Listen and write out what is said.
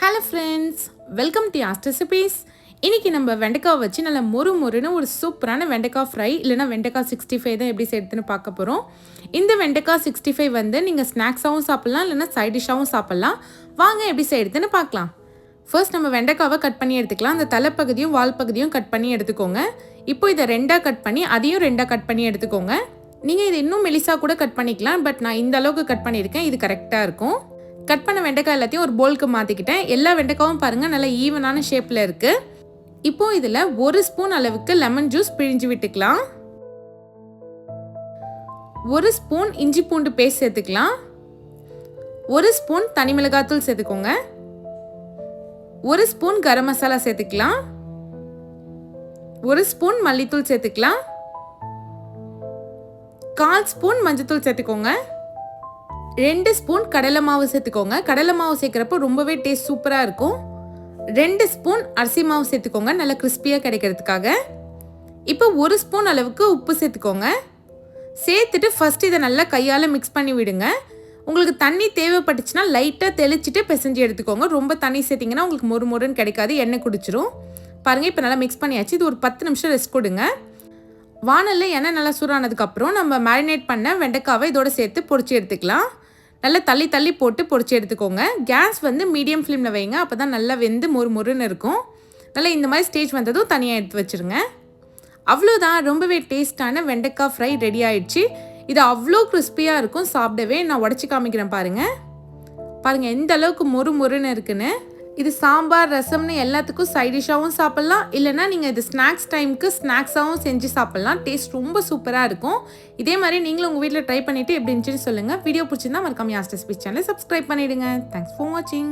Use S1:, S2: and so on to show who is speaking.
S1: Hello friends welcome to ஆஸ்ட் recipes இன்றைக்கி நம்ம வெண்டைக்காய் வச்சு நல்லா மொறு மொறுன்னு ஒரு சூப்பரான வெண்டைக்காய் ஃப்ரை இல்லைனா வெண்டைக்காய் சிக்ஸ்டி ஃபைவ் தான் எப்படி செய்யுதுன்னு பார்க்க போகிறோம் இந்த வெண்டைக்காய் சிக்ஸ்டி ஃபைவ் வந்து நீங்கள் ஸ்நாக்ஸாகவும் சாப்பிட்லாம் இல்லைனா சைட் டிஷ்ஷாகவும் சாப்பிட்லாம். வாங்க எப்படி செய்யுதுன்னு பார்க்கலாம். ஃபர்ஸ்ட் நம்ம வெண்டைக்காவை கட் பண்ணி எடுத்துக்கலாம். அந்த தலைப்பகுதியும் வால் பகுதியும் கட் பண்ணி எடுத்துக்கோங்க. இப்போ இதை ரெண்டாக கட் பண்ணி அதையும் ரெண்டாக கட் பண்ணி எடுத்துக்கோங்க. நீங்கள் இது இன்னும் மெலிசாக கூட கட் பண்ணிக்கலாம் பட் நான் இந்த அளவுக்கு கட் பண்ணியிருக்கேன். இது கரெக்டாக இருக்கும். கட் பண்ண வெண்டைக்காய் எல்லாத்தையும் ஒரு போலுக்கு மாற்றிக்கிட்டேன் எல்லா வெண்டைக்காவும் பாருங்கள் நல்லா ஈவனான ஷேப்பில் இருக்குது இப்போ இதில் ஒரு ஸ்பூன் அளவுக்கு லெமன் ஜூஸ் பிழிஞ்சு விட்டுக்கலாம். ஒரு ஸ்பூன் இஞ்சி பூண்டு பேஸ்ட் சேர்த்துக்கலாம். ஒரு ஸ்பூன் தனி மிளகாத்தூள் சேர்த்துக்கோங்க. ஒரு ஸ்பூன் கரம் மசாலா சேர்த்துக்கலாம். ஒரு ஸ்பூன் மல்லித்தூள் சேர்த்துக்கலாம். கால் ஸ்பூன் மஞ்சத்தூள் சேர்த்துக்கோங்க. ரெண்டு ஸ்பூன் கடலை மாவு சேர்த்துக்கோங்க. கடலை மாவு சேர்க்குறப்போ ரொம்பவே டேஸ்ட் சூப்பராக இருக்கும். ரெண்டு ஸ்பூன் அரிசி மாவு சேர்த்துக்கோங்க நல்லா கிறிஸ்பியாக கிடைக்கிறதுக்காக. இப்போ ஒரு ஸ்பூன் அளவுக்கு உப்பு சேர்த்துக்கோங்க. சேர்த்துட்டு ஃபஸ்ட் இதை நல்லா கையால் மிக்ஸ் பண்ணி விடுங்க. உங்களுக்கு தண்ணி தேவைப்பட்டுச்சுன்னா லைட்டாக தெளிச்சிட்டு பிசைஞ்சு எடுத்துக்கோங்க. ரொம்ப தண்ணி சேர்த்திங்கன்னா உங்களுக்கு மொறு மொறுன்னு கிடைக்காது எண்ணெய் குடிச்சிரும். பாருங்கள் இப்போ நல்லா மிக்ஸ் பண்ணியாச்சு. இது ஒரு பத்து நிமிஷம் ரெஸ்ட் கொடுங்க. வானலில் எண்ணெய் நல்லா சூடானதுக்கப்புறம் நம்ம மேரினேட் பண்ண வெண்டைக்காவை இதோட சேர்த்து பொறிச்சு எடுத்துக்கலாம். நல்லா தள்ளி தள்ளி போட்டு பொறிச்சு எடுத்துக்கோங்க. கேஸ் வந்து மீடியம் ஃப்ளேமில் வைங்க. அப்போ தான் நல்லா வெந்து மொறு மொறுன்னு இருக்கும். நல்லா இந்த மாதிரி ஸ்டேஜ் வந்ததும் தனியாக எடுத்து வச்சுருங்க. அவ்வளோதான் ரொம்பவே டேஸ்டான வெண்டைக்காய் ஃப்ரை ரெடி ஆயிடுச்சு. இது அவ்வளோ கிறிஸ்பியாக இருக்கும். சாப்பிடவே நான் உடச்சி காமிக்கிறேன் பாருங்கள் பாருங்கள் எந்த அளவுக்கு மொறு மொறுன்னு இருக்குன்னு. இது சாம்பார் ரசம்னு எல்லாத்துக்கும் சைடிஷாகவும் சாப்பிட்லாம். இல்லைனா நீங்கள் இது ஸ்நாக்ஸ் டைமுக்கு ஸ்நாக்ஸாகவும் செஞ்சு சாப்பிட்லாம். டேஸ்ட் ரொம்ப சூப்பராக இருக்கும். இதே மாதிரி நீங்களும் உங்கள் வீட்டில் ட்ரை பண்ணிவிட்டு எப்படி இருந்துச்சுன்னு சொல்லுங்கள் வீடியோ பிடிச்சிருந்தா மறக்காம யாஸ்டர் ஸ்பீச் சேனலை சப்ஸ்கிரைப் பண்ணிவிடுங்க தேங்க்ஸ் ஃபார் வாட்சிங்